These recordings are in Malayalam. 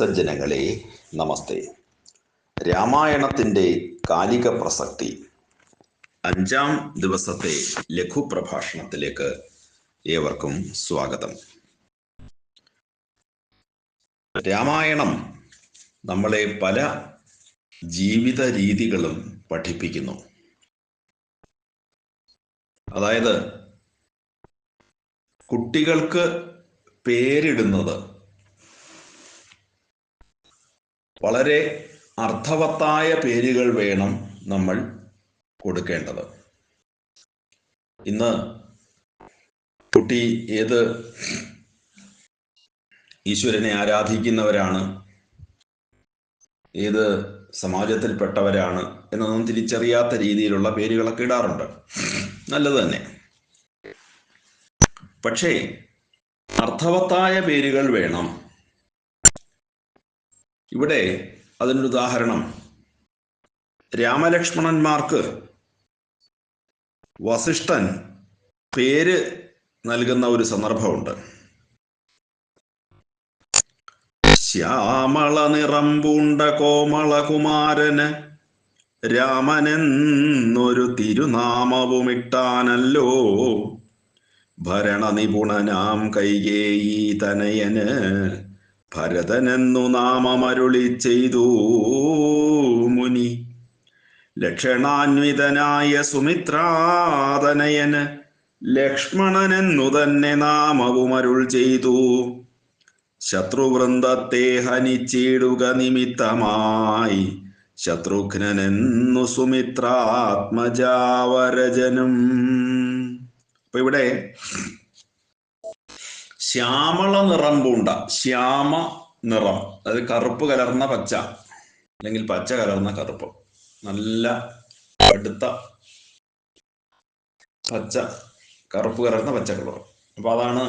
സജ്ജനങ്ങളെ നമസ്തേ. രാമായണത്തിന്റെ കാലിക പ്രസക്തി. അഞ്ചാം ദിവസത്തെ ലഘു പ്രഭാഷണത്തിലേക്ക് ഏവർക്കും സ്വാഗതം. രാമായണം നമ്മളെ പല ജീവിത രീതികളും പഠിപ്പിക്കുന്നു. അതായത് കുട്ടികൾക്ക് പേരിടുന്നത് വളരെ അർത്ഥവത്തായ പേരുകൾ വേണം നമ്മൾ കൊടുക്കേണ്ടത്. ഇന്ന് കുട്ടി ഏത് ഈശ്വരനെ ആരാധിക്കുന്നവരാണ് ഏത് സമാജത്തിൽപ്പെട്ടവരാണ് എന്നൊന്നും തിരിച്ചറിയാത്ത രീതിയിലുള്ള പേരുകളൊക്കെ ഇടാറുണ്ട്. നല്ലത് തന്നെ. പക്ഷേ അർത്ഥവത്തായ പേരുകൾ വേണം ഇവിടെ അതിനൊരു ഉദാഹരണം. രാമലക്ഷ്മണന്മാർക്ക് വസിഷ്ഠൻ പേര് നൽകുന്ന ഒരു സന്ദർഭമുണ്ട്. ശ്യാമള നിറം പൂണ്ട കോമളകുമാരന് രാമനെന്നൊരു തിരുനാമവുമിട്ടാനല്ലോ. ഭരണനിപുണനാം കൈകേയി തനയന് ഭരതനെന്നു നാമമരുളി ചെയ്തു മുനി. ലക്ഷണാന്വിതനായ സുമിത്രാതനയന് ലക്ഷ്മണനെന്നു തന്നെ നാമവും അരുൾ ചെയ്തു. ശത്രുവൃന്ദത്തെ ഹനിച്ചിടുക നിമിത്തമായി ശത്രുഘ്നെന്നു സുമിത്രാത്മജാവരജനും. അപ്പൊ ഇവിടെ ശ്യാമള നിറം പൂണ്ട. ശ്യാമ നിറം. അതായത് കറുപ്പ് കലർന്ന പച്ച. അല്ലെങ്കിൽ പച്ച കലർന്ന കറുപ്പ്. നല്ല അടുത്ത പച്ച കറുപ്പ് കലർന്ന പച്ച കളർ. അപ്പൊ അതാണ്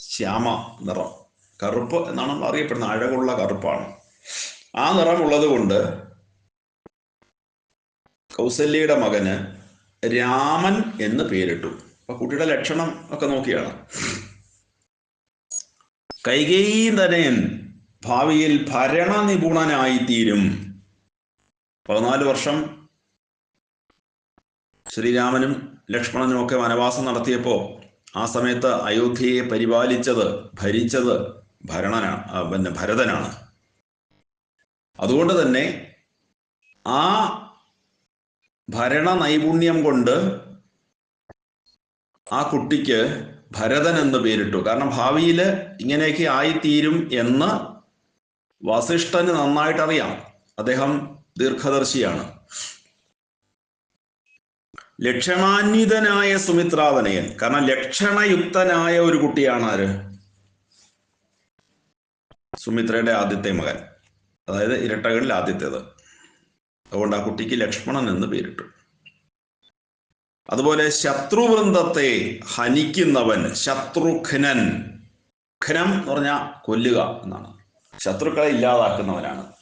ശ്യാമ നിറം. കറുപ്പ് എന്നാണ് നമ്മൾ അറിയപ്പെടുന്നത് അഴകുള്ള കറുപ്പാണ്. ആ നിറമുള്ളത് കൊണ്ട് കൗസല്യയുടെ മകന് രാമൻ എന്ന് പേരിട്ടു. അപ്പൊ കുട്ടിയുടെ ലക്ഷണം ഒക്കെ നോക്കിയാണ്. കൈകേയി ഭാവിയിൽ ഭരണ നിപുണനായിത്തീരും പതിനാല് വർഷം ശ്രീരാമനും ലക്ഷ്മണനും ഒക്കെ വനവാസം നടത്തിയപ്പോ ആ സമയത്ത് അയോധ്യയെ പരിപാലിച്ചത് ഭരിച്ചത് ഭരണനാണ് പിന്നെ ഭരതനാണ്. അതുകൊണ്ട് തന്നെ ആ ഭരണ നൈപുണ്യം കൊണ്ട് ആ കുട്ടിക്ക് ഭരതൻ എന്ന് പേരിട്ടു. കാരണം ഭാവിയിൽ ഇങ്ങനെയൊക്കെ ആയിത്തീരും എന്ന് വസിഷ്ഠന് നന്നായിട്ട് അറിയാം അദ്ദേഹം ദീർഘദർശിയാണ്. ലക്ഷണാന്വിതനായ സുമിത്രാതനയൻ കാരണം ലക്ഷണയുക്തനായ ഒരു കുട്ടിയാണ് ആര്? സുമിത്രയുടെ ആദ്യത്തെ മകൻ. അതായത് ഇരട്ടകളിൽ ആദ്യത്തേത്. അതുകൊണ്ട് ആ കുട്ടിക്ക് ലക്ഷ്മണൻ എന്ന് പേരിട്ടു. അതുപോലെ ശത്രുവൃന്ദത്തെ ഹനിക്കുന്നവൻ ശത്രുഘ്നൻ. ഖനം എന്ന് പറഞ്ഞാൽ കൊല്ലുക എന്നാണ്. ശത്രുക്കളെ ഇല്ലാതാക്കുന്നവനാണ്.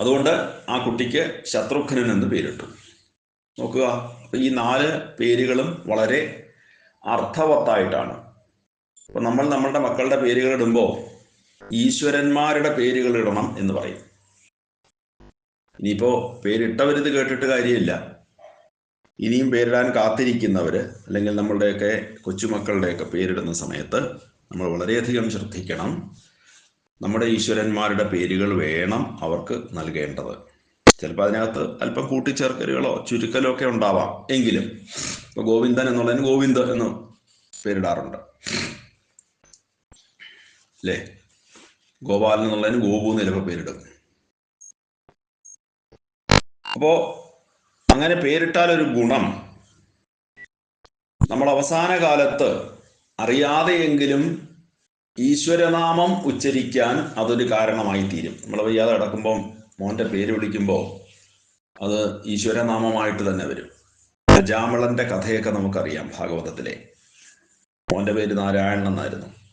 അതുകൊണ്ട് ആ കുട്ടിക്ക് ശത്രുഘ്നൻ എന്ന് പേരിട്ടു. നോക്കുക ഈ നാല് പേരുകളും വളരെ അർത്ഥവത്തായിട്ടാണ്. അപ്പൊ നമ്മൾ നമ്മളുടെ മക്കളുടെ പേരുകൾ ഇടുമ്പോൾ ഈശ്വരന്മാരുടെ പേരുകൾ ഇടണം എന്ന് പറയും. ഇനിയിപ്പോ പേരിട്ടവരിത് കേട്ടിട്ട് കാര്യമില്ല. ഇനിയും പേരിടാൻ കാത്തിരിക്കുന്നവർ അല്ലെങ്കിൽ നമ്മളുടെയൊക്കെ കൊച്ചുമക്കളുടെയൊക്കെ പേരിടുന്ന സമയത്ത് നമ്മൾ വളരെയധികം ശ്രദ്ധിക്കണം. നമ്മുടെ ഈശ്വരന്മാരുടെ പേരുകൾ വേണം അവർക്ക് നൽകേണ്ടത്. ചിലപ്പോൾ അതിനകത്ത് അല്പം കൂട്ടിച്ചേർക്കലുകളോ ചുരുക്കലോ ഒക്കെ ഉണ്ടാവാം. എങ്കിലും ഇപ്പൊ ഗോവിന്ദൻ എന്നുള്ളതിന് ഗോവിന്ദ് എന്ന് പേരിടാറുണ്ട്. അല്ലേ? ഗോപാലൻ എന്നുള്ളതിന് ഗോപു എന്ന് ചിലപ്പോൾ പേരിടും. അപ്പോ അങ്ങനെ പേരിട്ടാൽ ഒരു ഗുണം. നമ്മൾ അവസാന കാലത്ത് അറിയാതെയെങ്കിലും ഈശ്വരനാമം ഉച്ചരിക്കാൻ അതൊരു കാരണമായി തീരും. നമ്മൾ വയ്യാതെ കിടക്കുമ്പോൾ മോന്റെ പേര് വിളിക്കുമ്പോൾ അത് ഈശ്വരനാമമായിട്ട് തന്നെ വരും. അജാമളന്റെ കഥയൊക്കെ നമുക്കറിയാം ഭാഗവതത്തിലെ. മോന്റെ പേര് നാരായണൻ എന്നായിരുന്നു.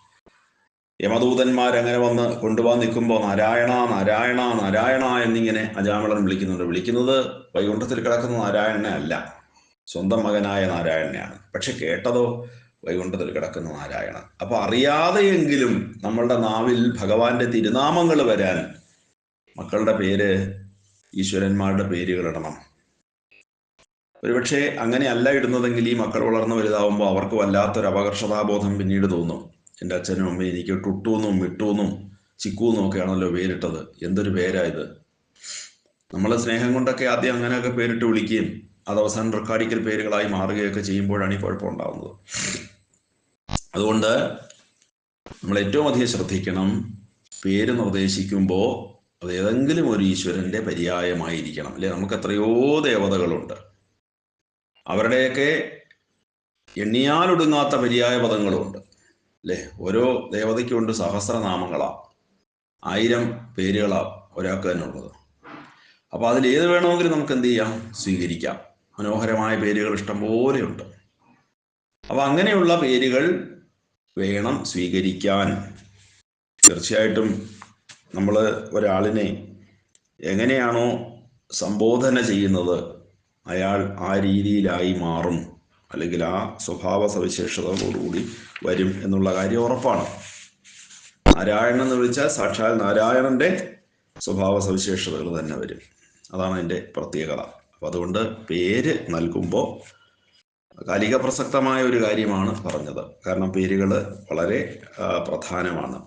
യമദൂതന്മാർ അങ്ങനെ വന്ന് കൊണ്ടുപോകാൻ നിൽക്കുമ്പോൾ നാരായണ നാരായണ നാരായണ എന്നിങ്ങനെ അജാമിളൻ വിളിക്കുന്നുണ്ട് വിളിക്കുന്നത് വൈകുണ്ഠത്തിൽ കിടക്കുന്ന നാരായണനെ അല്ല. സ്വന്തം മകനായ നാരായണനെയാണ്. പക്ഷെ കേട്ടതോ വൈകുണ്ഠത്തിൽ കിടക്കുന്ന നാരായണൻ. അപ്പൊ അറിയാതെയെങ്കിലും നമ്മളുടെ നാവിൽ ഭഗവാന്റെ തിരുനാമങ്ങൾ വരാൻ മക്കളുടെ പേര് ഈശ്വരന്മാരുടെ പേരുകൾ ഇടണം. ഒരുപക്ഷെ അങ്ങനെ അല്ല ഇടുന്നതെങ്കിൽ ഈ മക്കൾ വളർന്നു വലുതാവുമ്പോൾ അവർക്ക് വല്ലാത്തൊരു അപകർഷതാബോധം പിന്നീട് തോന്നും. എന്റെ അച്ഛനും അമ്മയും എനിക്ക് ടുട്ടൂന്നും മിട്ടൂന്നും ചിക്കൂന്നും ഒക്കെയാണല്ലോ പേരിട്ടത്. എന്തൊരു പേരായത് നമ്മളെ സ്നേഹം കൊണ്ടൊക്കെ ആദ്യം അങ്ങനെയൊക്കെ പേരിട്ട് വിളിക്കുകയും അത് അവസാനം റെക്കാർഡിക്കൽ പേരുകളായി മാറുകയൊക്കെ ചെയ്യുമ്പോഴാണ് ഈ കുഴപ്പമുണ്ടാകുന്നത് അതുകൊണ്ട് നമ്മൾ ഏറ്റവും അധികം ശ്രദ്ധിക്കണം. പേര് നിർദ്ദേശിക്കുമ്പോൾ അത് ഏതെങ്കിലും ഒരു ഈശ്വരന്റെ പര്യായമായിരിക്കണം. അല്ലെ? നമുക്ക് എത്രയോ ദേവതകളുണ്ട്. അവരുടെയൊക്കെ എണ്ണിയാലൊടുങ്ങാത്ത പര്യായ പദങ്ങളുണ്ട്. അല്ലെ ഓരോ ദേവതയ്ക്കുണ്ട് സഹസ്രനാമങ്ങളാ. ആയിരം പേരുകളാ ഒരാൾക്ക് തന്നെ ഉള്ളത്. അപ്പൊ അതിൽ ഏത് വേണമെങ്കിലും നമുക്ക് എന്ത് ചെയ്യാം? സ്വീകരിക്കാം. മനോഹരമായ പേരുകൾ ഇഷ്ടം പോലെ ഇഷ്ടംപോലെയുണ്ട് അപ്പൊ അങ്ങനെയുള്ള പേരുകൾ വേണം സ്വീകരിക്കാൻ. തീർച്ചയായിട്ടും നമ്മൾ ഒരാളിനെ എങ്ങനെയാണോ സംബോധന ചെയ്യുന്നത് അയാൾ ആ രീതിയിലായി മാറും. അല്ലെങ്കിൽ ആ സ്വഭാവ സവിശേഷതകളോടുകൂടി വരും എന്നുള്ള കാര്യം ഉറപ്പാണ്. നാരായണൻ എന്ന് വിളിച്ചാൽ സാക്ഷാൽ നാരായണന്റെ സ്വഭാവ സവിശേഷതകൾ തന്നെ വരും. അതാണ് അതിന്റെ പ്രത്യേകത. അപ്പം അതുകൊണ്ട് പേര് നൽകുമ്പോൾ കാലിക പ്രസക്തമായ ഒരു കാര്യമാണ് പറഞ്ഞത്. കാരണം പേരുകൾ വളരെ പ്രധാനമാണ്.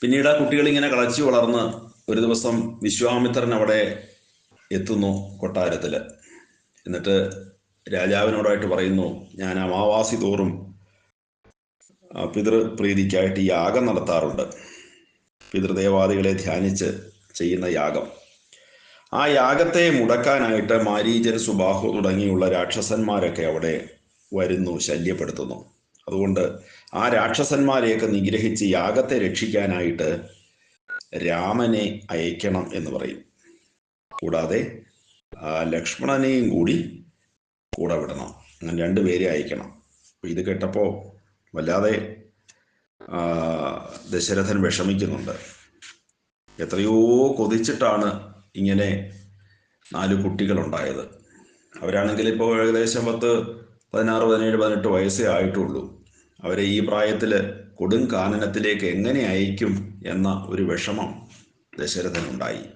പിന്നീട് ആ കുട്ടികൾ ഇങ്ങനെ കളച്ചു വളർന്ന് ഒരു ദിവസം വിശ്വാമിത്രൻ അവിടെ എത്തുന്നു കൊട്ടാരത്തിൽ. എന്നിട്ട് രാജാവിനോടായിട്ട് പറയുന്നു ഞാൻ അമാവാസി തോറും പിതൃപ്രീതിക്കായിട്ട് യാഗം നടത്താറുണ്ട്. പിതൃദേവാദികളെ ധ്യാനിച്ച് ചെയ്യുന്ന യാഗം. ആ യാഗത്തെ മുടക്കാനായിട്ട് മാരീജൻ സുബാഹു തുടങ്ങിയുള്ള രാക്ഷസന്മാരൊക്കെ അവിടെ വരുന്നു ശല്യപ്പെടുത്തുന്നു. അതുകൊണ്ട് ആ രാക്ഷസന്മാരെയൊക്കെ നിഗ്രഹിച്ച് യാഗത്തെ രക്ഷിക്കാനായിട്ട് രാമനെ അയക്കണം എന്ന് പറയും. കൂടാതെ ലക്ഷ്മണനെയും കൂടി കൂടെ വിടണം. അങ്ങനെ രണ്ടുപേരെ അയക്കണം. അപ്പൊ ഇത് കേട്ടപ്പോൾ വല്ലാതെ ദശരഥൻ വിഷമിക്കുന്നുണ്ട്. എത്രയോ കൊതിച്ചിട്ടാണ് ഇങ്ങനെ നാല് കുട്ടികളുണ്ടായത്. അവരാണെങ്കിൽ ഇപ്പോൾ ഏകദേശം പത്ത് പതിനാറ് പതിനേഴ് പതിനെട്ട് വയസ്സേ ആയിട്ടുള്ളൂ. അവരെ ഈ പ്രായത്തിൽ കൊടും കാനനത്തിലേക്ക് എങ്ങനെ അയക്കും എന്ന ഒരു വിഷമം ദശരഥനുണ്ടായി.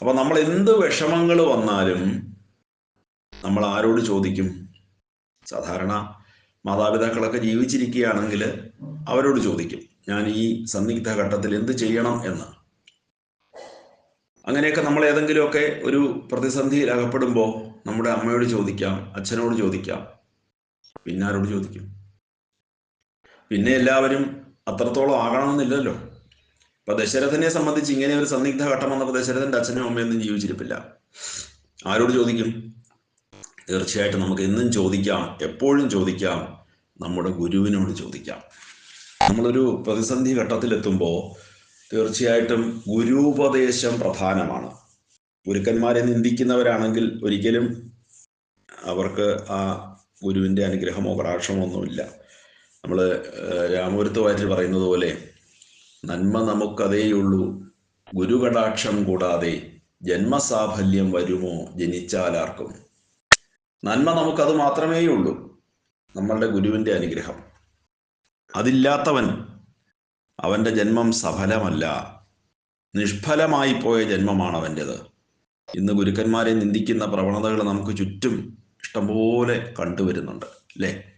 അപ്പൊ നമ്മൾ എന്ത് വിഷമങ്ങൾ വന്നാലും നമ്മൾ ആരോട് ചോദിക്കും? സാധാരണ മാതാപിതാക്കളൊക്കെ ജീവിച്ചിരിക്കുകയാണെങ്കിൽ അവരോട് ചോദിക്കും. ഞാൻ ഈ സന്നിഗ്ധ ഘട്ടത്തിൽ എന്ത് ചെയ്യണം എന്ന്. അങ്ങനെയൊക്കെ നമ്മൾ ഏതെങ്കിലുമൊക്കെ ഒരു പ്രതിസന്ധിയിൽ അകപ്പെടുമ്പോൾ നമ്മുടെ അമ്മയോട് ചോദിക്കാം അച്ഛനോട് ചോദിക്കാം പിന്നാരോട് ചോദിക്കും? പിന്നെ എല്ലാവരും അത്രത്തോളം ആകണമെന്നില്ലല്ലോ. ഇപ്പൊ ദശരഥനെ സംബന്ധിച്ച് ഇങ്ങനെ ഒരു സന്നിഗ്ധ ഘട്ടം വന്നപ്പോൾ ദശരഥന്റെ അച്ഛനും അമ്മയൊന്നും ജീവിച്ചിരിപ്പില്ല. ആരോട് ചോദിക്കും? തീർച്ചയായിട്ടും നമുക്ക് എന്നും ചോദിക്കാം എപ്പോഴും ചോദിക്കാം നമ്മുടെ ഗുരുവിനോട് ചോദിക്കാം. നമ്മളൊരു പ്രതിസന്ധി ഘട്ടത്തിലെത്തുമ്പോൾ തീർച്ചയായിട്ടും ഗുരുപദേശം പ്രധാനമാണ്. ഗുരുക്കന്മാരെ നിന്ദിക്കുന്നവരാണെങ്കിൽ ഒരിക്കലും അവർക്ക് ആ ഗുരുവിന്റെ അനുഗ്രഹമോ കടാക്ഷമോ ഒന്നുമില്ല. നമ്മൾ രാമപുരത്ത് വാറ്റിൽ പറയുന്നത് പോലെ നന്മ നമുക്കതേയുള്ളൂ. ഗുരുകടാക്ഷം കൂടാതെ ജന്മസാഫല്യം വരുമോ ജനിച്ചാലാർക്കും? നന്മ നമുക്കത് മാത്രമേ ഉള്ളൂ നമ്മളുടെ ഗുരുവിന്റെ അനുഗ്രഹം. അതില്ലാത്തവൻ അവന്റെ ജന്മം സഫലമല്ല. നിഷ്ഫലമായി പോയ ജന്മമാണ് അവന്റെത് ഇന്ന് ഗുരുക്കന്മാരെ നിന്ദിക്കുന്ന പ്രവണതകൾ നമുക്ക് ചുറ്റും ഇഷ്ടംപോലെ കണ്ടുവരുന്നുണ്ട് അല്ലേ?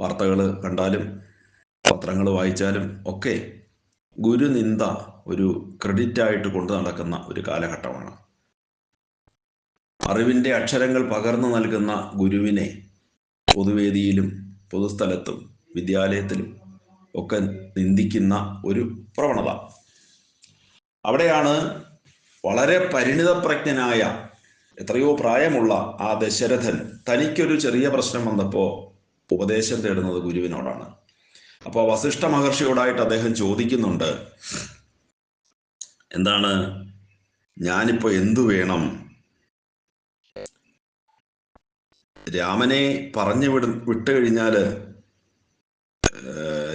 വാർത്തകൾ കണ്ടാലും പത്രങ്ങൾ വായിച്ചാലും ഒക്കെ ഗുരുനിന്ദ ഒരു ക്രെഡിറ്റ് ആയിട്ട് കൊണ്ടു നടക്കുന്ന ഒരു കാലഘട്ടമാണ്. അറിവിന്റെ അക്ഷരങ്ങൾ പകർന്നു നൽകുന്ന ഗുരുവിനെ പൊതുവേദിയിലും പൊതുസ്ഥലത്തും വിദ്യാലയത്തിലും ഒക്കെ നിന്ദിക്കുന്ന ഒരു പ്രവണത. അവിടെയാണ് വളരെ പരിണിതപ്രജ്ഞനായ എത്രയോ പ്രായമുള്ള ആ ദശരഥൻ തനിക്കൊരു ചെറിയ പ്രശ്നം വന്നപ്പോൾ ഉപദേശം തേടുന്നത് ഗുരുവിനോടാണ്. അപ്പോൾ വസിഷ്ഠ മഹർഷിയോടായിട്ട് അദ്ദേഹം ചോദിക്കുന്നുണ്ട്. എന്താണ്? ഞാനിപ്പോ എന്തു വേണം? രാമനെ പറഞ്ഞു വിട വിട്ടു കഴിഞ്ഞാൽ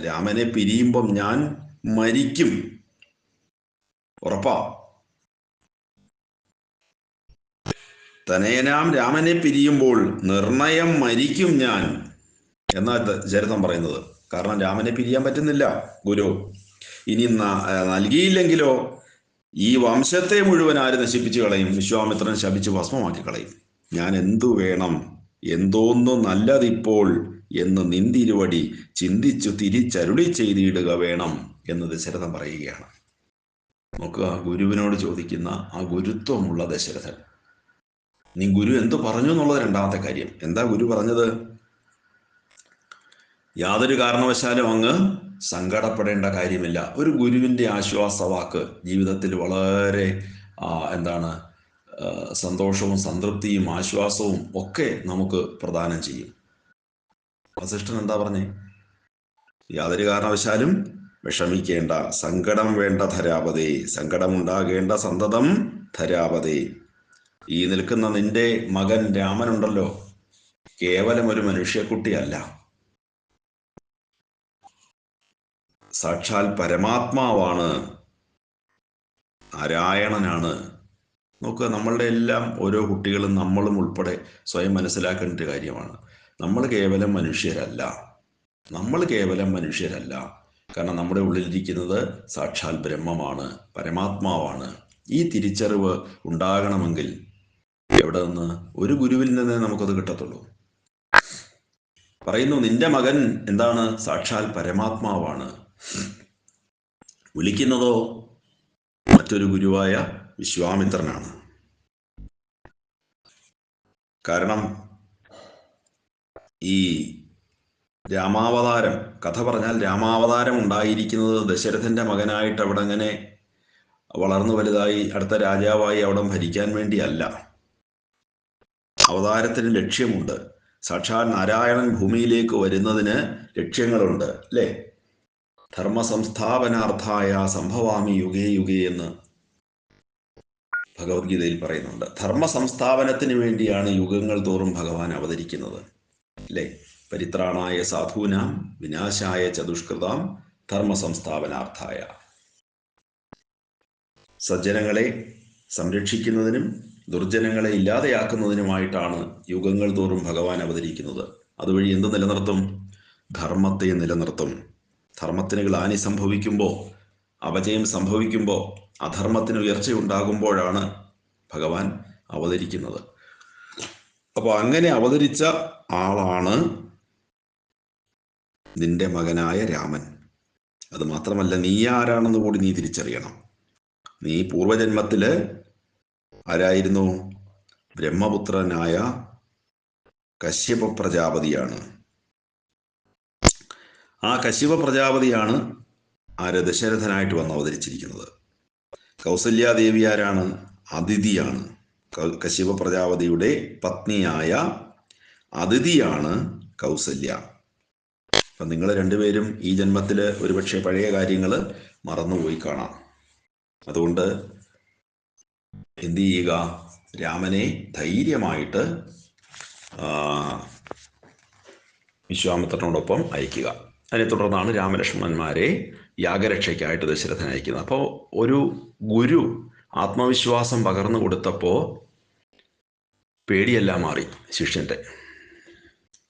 രാമനെ പിരിയുമ്പം ഞാൻ മരിക്കും. ഉറപ്പാ? തനയനാം രാമനെ പിരിയുമ്പോൾ നിർണയം മരിക്കും ഞാൻ എന്നാ ചരിത്രം പറയുന്നത്. കാരണം രാമനെ പിരിയാൻ പറ്റുന്നില്ല. ഗുരു ഇനി നൽകിയില്ലെങ്കിലോ ഈ വംശത്തെ മുഴുവൻ ആര് നശിപ്പിച്ചു കളയും? വിശ്വാമിത്രൻ ശപിച്ച് ഭസ്മമാക്കി കളയും. ഞാൻ എന്തു വേണം? എന്തോന്നു നല്ലതിപ്പോൾ എന്ന് നിന്തിരുവടി ചിന്തിച്ചു തിരിച്ചരുളി ചെയ്തിടുക വേണം എന്ന് ദശരഥൻ പറയുകയാണ്. നോക്കുക ഗുരുവിനോട് ചോദിക്കുന്ന ആ ഗുരുത്വമുള്ള ദശരഥൻ. നീ ഗുരു എന്തു പറഞ്ഞു എന്നുള്ളത് രണ്ടാമത്തെ കാര്യം. എന്താ ഗുരു പറഞ്ഞത്? യാതൊരു കാരണവശാലും അങ്ങ് സങ്കടപ്പെടേണ്ട കാര്യമില്ല. ഒരു ഗുരുവിന്റെ ആശ്വാസവാക്ക് ജീവിതത്തിൽ വളരെ എന്താണ് സന്തോഷവും സംതൃപ്തിയും ആശ്വാസവും ഒക്കെ നമുക്ക് പ്രദാനം ചെയ്യും. വസിഷ്ഠൻ എന്താ പറഞ്ഞേ? യാതൊരു കാരണവശാലും വിഷമിക്കേണ്ട സങ്കടം വേണ്ട ധരാപതേ സങ്കടമുണ്ടാകേണ്ട സന്തതം ധരാപതേ. ഈ നിൽക്കുന്ന നിന്റെ മകൻ രാമനുണ്ടല്ലോ. കേവലം ഒരു മനുഷ്യക്കുട്ടിയല്ല. സാക്ഷാൽ പരമാത്മാവാണ്. നാരായണനാണ്. നോക്കുക നമ്മളുടെ എല്ലാം ഓരോ കുട്ടികളും നമ്മളും ഉൾപ്പെടെ സ്വയം മനസ്സിലാക്കേണ്ട ഒരു കാര്യമാണ്. നമ്മൾ കേവലം മനുഷ്യരല്ല. നമ്മൾ കേവലം മനുഷ്യരല്ല. കാരണം നമ്മുടെ ഉള്ളിലിരിക്കുന്നത് സാക്ഷാൽ ബ്രഹ്മമാണ് പരമാത്മാവാണ്. ഈ തിരിച്ചറിവ് ഉണ്ടാകണമെങ്കിൽ എവിടെ നിന്ന്? ഒരു ഗുരുവിൽ നിന്നേ നമുക്കത് കിട്ടത്തുള്ളൂ. പറയുന്നു നിന്റെ മകൻ എന്താണ്? സാക്ഷാൽ പരമാത്മാവാണ്. വിളിക്കുന്നതോ മറ്റൊരു ഗുരുവായ വിശ്വാമിത്രനാണ്. കാരണം ഈ രാമാവതാരം കഥ പറഞ്ഞാൽ രാമാവതാരം ഉണ്ടായിരിക്കുന്നത് ദശരഥന്റെ മകനായിട്ട് അവിടെ അങ്ങനെ വളർന്നു വലുതായി അടുത്ത രാജാവായി അവിടെ ഭരിക്കാൻ വേണ്ടിയല്ല. അവതാരത്തിന് ലക്ഷ്യമുണ്ട്. സാക്ഷാൽ നാരായണൻ ഭൂമിയിലേക്ക് വരുന്നതിന് ലക്ഷ്യങ്ങളുണ്ട് അല്ലേ? ധർമ്മ സംസ്ഥാപനാർത്ഥായ സംഭവാമി യുഗേ യുഗേ എന്ന് ഭഗവത്ഗീതയിൽ പറയുന്നുണ്ട്. ധർമ്മ സംസ്ഥാപനത്തിന് വേണ്ടിയാണ് യുഗങ്ങൾ തോറും ഭഗവാൻ അവതരിക്കുന്നത്. അല്ലേ പരിത്രാണായ സാധൂനാം വിനാശായ ചതുഷ്കൃതാം ധർമ്മ സംസ്ഥാപനാർത്ഥായ സജ്ജനങ്ങളെ സംരക്ഷിക്കുന്നതിനും ദുർജനങ്ങളെ ഇല്ലാതെയാക്കുന്നതിനുമായിട്ടാണ് യുഗങ്ങൾ തോറും ഭഗവാൻ അവതരിക്കുന്നത്. അതുവഴി എന്ത് നിലനിർത്തും? ധർമ്മത്തെ നിലനിർത്തും. ധർമ്മത്തിന് ഗ്ലാനി സംഭവിക്കുമ്പോൾ അപജയം സംഭവിക്കുമ്പോൾ അധർമ്മത്തിന് ഉയർച്ചയുണ്ടാകുമ്പോഴാണ് ഭഗവാൻ അവതരിക്കുന്നത്. അപ്പോൾ അങ്ങനെ അവതരിച്ച ആളാണ് നിന്റെ മകനായ രാമൻ. അത് മാത്രമല്ല നീ ആരാണെന്ന് കൂടി നീ തിരിച്ചറിയണം. നീ പൂർവജന്മത്തിൽ ആരായിരുന്നു? ബ്രഹ്മപുത്രനായ കശ്യപ പ്രജാപതിയാണ് ആ കശിവ പ്രജാപതിയാണ് ആര് ദശരഥനായിട്ട് വന്ന് അവതരിച്ചിരിക്കുന്നത്. കൗസല്യാദേവി ആരാണ് അതിഥിയാണ്. കശിവ പ്രജാപതിയുടെ പത്നിയായ അതിഥിയാണ് കൗസല്യ. അപ്പം നിങ്ങൾ രണ്ടുപേരും ഈ ജന്മത്തിൽ ഒരുപക്ഷെ പഴയ കാര്യങ്ങൾ മറന്നുപോയി കാണാം. അതുകൊണ്ട് എന്തു ചെയ്യുക? രാമനെ ധൈര്യമായിട്ട് വിശ്വാമിത്രനോടൊപ്പം അയക്കുക അതിനെ തുടർന്നാണ് രാമലക്ഷ്മണന്മാരെ യാഗരക്ഷയ്ക്കായിട്ട് ദശരഥൻ അയക്കുന്നത്. അപ്പോൾ ഒരു ഗുരു ആത്മവിശ്വാസം പകർന്നു കൊടുത്തപ്പോൾ പേടിയെല്ലാം മാറി ശിഷ്യന്റെ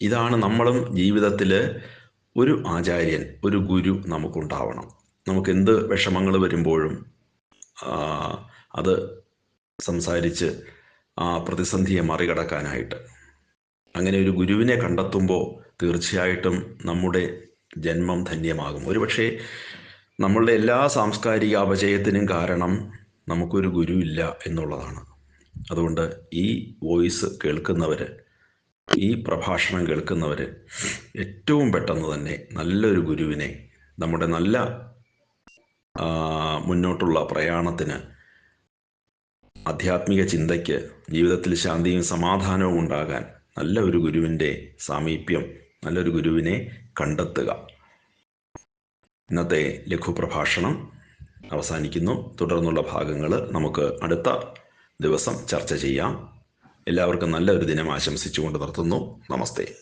ഇതാണ് നമ്മളും ജീവിതത്തിൽ ഒരു ആചാര്യൻ ഒരു ഗുരു നമുക്കുണ്ടാവണം. നമുക്ക് എന്ത് വിഷമങ്ങൾ വരുമ്പോഴും അത് സംസാരിച്ച് ആ പ്രതിസന്ധിയെ മറികടക്കാനായിട്ട്. അങ്ങനെ ഒരു ഗുരുവിനെ കണ്ടെത്തുമ്പോൾ തീർച്ചയായിട്ടും നമ്മുടെ ജന്മം ധന്യമാകും. ഒരുപക്ഷെ നമ്മളുടെ എല്ലാ സാംസ്കാരിക അപജയത്തിനും കാരണം നമുക്കൊരു ഗുരു ഇല്ല എന്നുള്ളതാണ്. അതുകൊണ്ട് ഈ വോയിസ് കേൾക്കുന്നവർ ഈ പ്രഭാഷണം കേൾക്കുന്നവർ ഏറ്റവും പെട്ടെന്ന് തന്നെ നല്ലൊരു ഗുരുവിനെ നമ്മുടെ നല്ല മുന്നോട്ടുള്ള പ്രയാണത്തിന് ആധ്യാത്മിക ചിന്തയ്ക്ക് ജീവിതത്തിൽ ശാന്തിയും സമാധാനവും ഉണ്ടാകാൻ നല്ല ഒരു ഗുരുവിന്റെ സാമീപ്യം നല്ലൊരു ഗുരുവിനെ കണ്ടെത്തുക. ഇന്നത്തെ ലഘുപ്രഭാഷണം അവസാനിക്കുന്നു. തുടർന്നുള്ള ഭാഗങ്ങൾ നമുക്ക് അടുത്ത ദിവസം ചർച്ച ചെയ്യാം. എല്ലാവർക്കും നല്ലൊരു ദിനം ആശംസിച്ചുകൊണ്ട് നിർത്തുന്നു. നമസ്തേ.